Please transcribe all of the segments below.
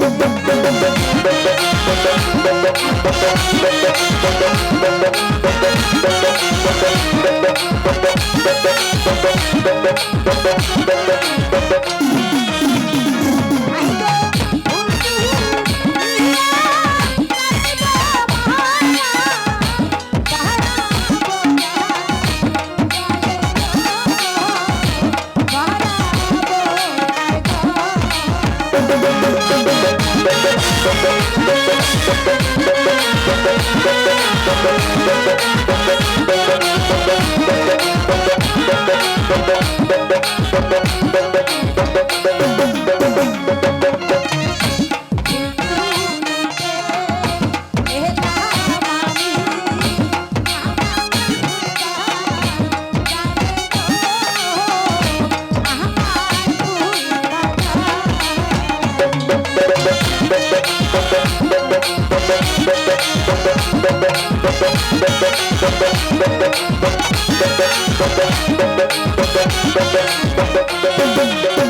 আহিগো ফুল তুলিয়া গাঁথবো মালা। তাহারা বোঝা জলে গো, বাড়াবো তার গো।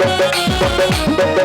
অনেক বেলা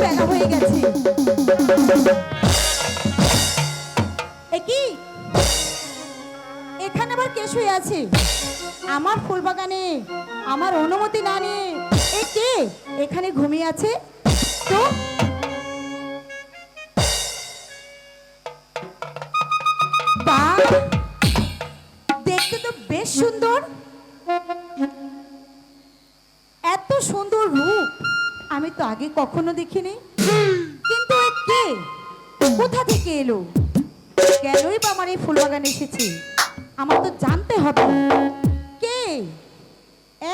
বেলা হয়ে গেছে। কি আবার কে শুয়ে আছে? আমার ফুল বাগানে আমার অনুমতি না নিয়ে এ কে এখানে ঘুমিয়ে আছে? তো? দেখতে তো বেশ সুন্দর। এত সুন্দর রূপ আমি তো আগে কখনো দেখিনি। কিন্তু কোথা থেকে এলো? কেনই বা আমার এই ফুলবাগানে এসেছে? আমার তো জানতে হবে। কে?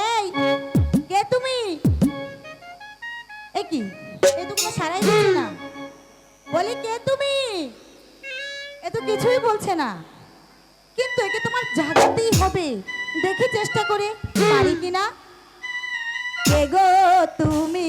এই, কে তুমি? এ কি? এ তো কোনো সারাই দিচ্ছে না। বলি, কে তুমি? এ তো কিছুই বলছে না। কিন্তু একে তোমার জাগাতেই হবে। দেখি চেষ্টা করে। পারি কিনা? কে গো তুমি?